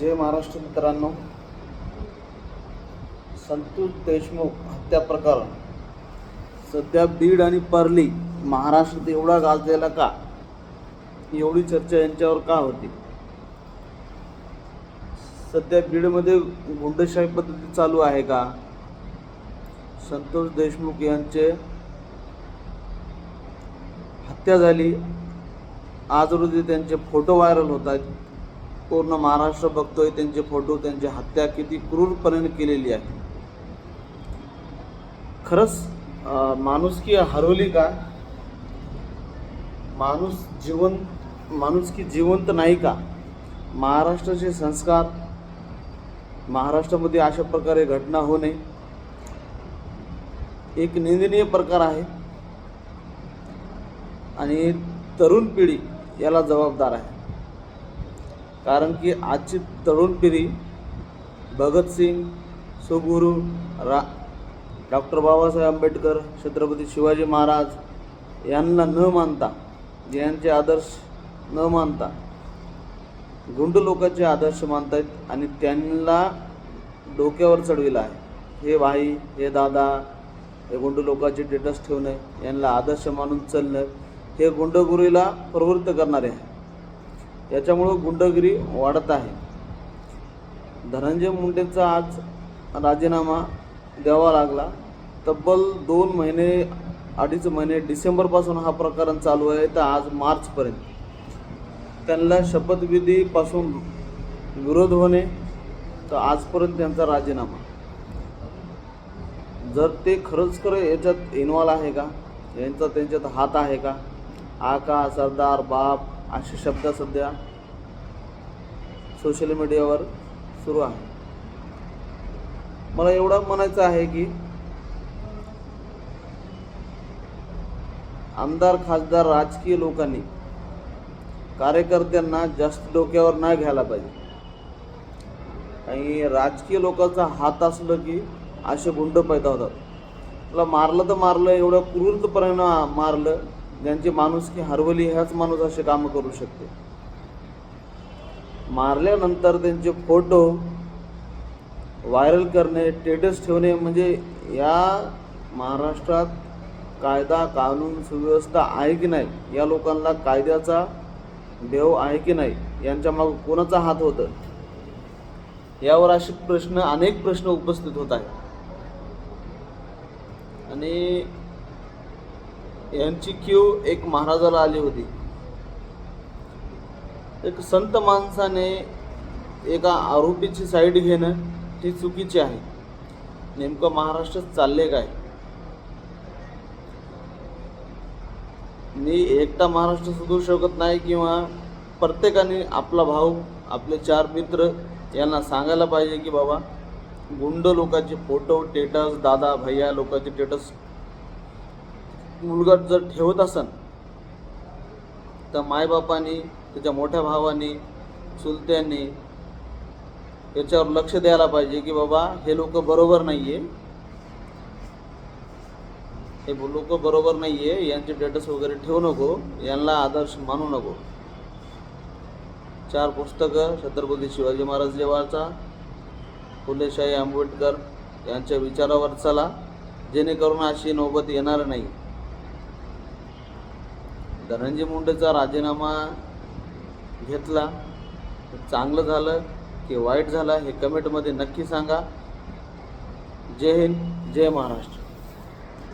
जय महाराष्ट्र मित्रांनो. संतोष देशमुख हत्या प्रकरण. सध्या बीड आणि पर्ली महाराष्ट्रात एवढा गाजलेला का? एवढी चर्चा यांच्यावर का होती? सध्या बीडमध्ये गुंडशाही पद्धती चालू आहे का? संतोष देशमुख यांचे हत्या झाली. आज रोजी त्यांचे फोटो व्हायरल होत आहेत. पूर्ण महाराष्ट्र बघतोय त्यांचे फोटो त्यांची हत्या किती क्रूरपणे केलेली आहे. खरंच माणुसकी हरवली का? माणूस जिवंत माणुसकी जिवंत नाही का? महाराष्ट्राचे संस्कार महाराष्ट्रामध्ये अशा प्रकारे घटना होणे एक निंदनीय प्रकार आहे. आणि तरुण पिढी याला जबाबदार आहे. कारण की आजची तरुण पिढी भगतसिंग सुगुरू रा डॉक्टर बाबासाहेब आंबेडकर छत्रपती शिवाजी महाराज यांना न मानता यांचे आदर्श न मानता गुंड लोकांचे आदर्श मानतायत आणि त्यांना डोक्यावर चढविला आहे. हे भाई हे दादा हे गुंड लोकांचे स्टेटस ठेवणे यांना आदर्श मानून चालणं हे गुंडगुरीला प्रवृत्त करणारे आहे. याच्यामुळं गुंडगिरी वाढत आहे. धनंजय मुंडेचा आज राजीनामा द्यावा लागला. तब्बल दोन महिने अडीच महिने डिसेंबरपासून हा प्रकरण चालू आहे तर आज मार्चपर्यंत. त्यांना शपथविधीपासून विरोध होणे तर आजपर्यंत त्यांचा राजीनामा. जर ते खरंच खरं याच्यात इन्वॉल्व आहे का? यांचा त्यांच्यात हात आहे का? आका सरदार बाप असे शब्द सध्या सोशल मीडियावर सुरू आहे. मला एवढं म्हणायचं आहे की आमदार खासदार राजकीय लोकांनी कार्यकर्त्यांना जास्त डोक्यावर नाही घ्यायला पाहिजे. आणि राजकीय लोकांचा हात असलं की असे गुंड पैदा होतात. मला मारलं तर मारलं एवढं क्रूरपणे मारलं ज्यांची माणुसकी हरवली ह्याच माणूस असे कामं करू शकते. मारल्यानंतर त्यांचे फोटो व्हायरल करणे स्टेटस ठेवणे म्हणजे या महाराष्ट्रात कायदा कानून सुव्यवस्था आहे की नाही या लोकांना कायद्याचा देव आहे की नाही यांच्या माग कोणाचा हात होतं? यावर असे प्रश्न अनेक प्रश्न उपस्थित होत आहेत. आणि यांची क्यू एक महाराजाला आली होती. एक संत माणसाने एका आरोपीची साईड घेणं ही चुकीची आहे. नेमकं महाराष्ट्रात चालले काय? मी एकटा महाराष्ट्र सुधरू शकत नाही किंवा प्रत्येकाने आपला भाऊ आपले चार मित्र यांना सांगायला पाहिजे की बाबा गुंड लोकांचे फोटो टेटस दादा भैया लोकांचे टेटस मुलगा जर ठेवत असन तर मायबापांनी त्याच्या मोठ्या भावानी चुलत्यांनी याच्यावर लक्ष द्यायला पाहिजे की बाबा हे लोक बरोबर नाही आहे हे लोक बरोबर नाही आहे यांचे डेटस वगैरे ठेवू नको यांना आदर्श मानू नको. चार पुस्तकं छत्रपती शिवाजी महाराज जेव्हाचा फुलेशाही आंबेडकर यांच्या विचारावर चला. जेणेकरून अशी नौबत येणार नाही. धनंजय मुंडेचा राजीनामा घेतला. चांगलं झालं की वाईट झालं हे कमेंटमध्ये नक्की सांगा. जय हिंद जय महाराष्ट्र.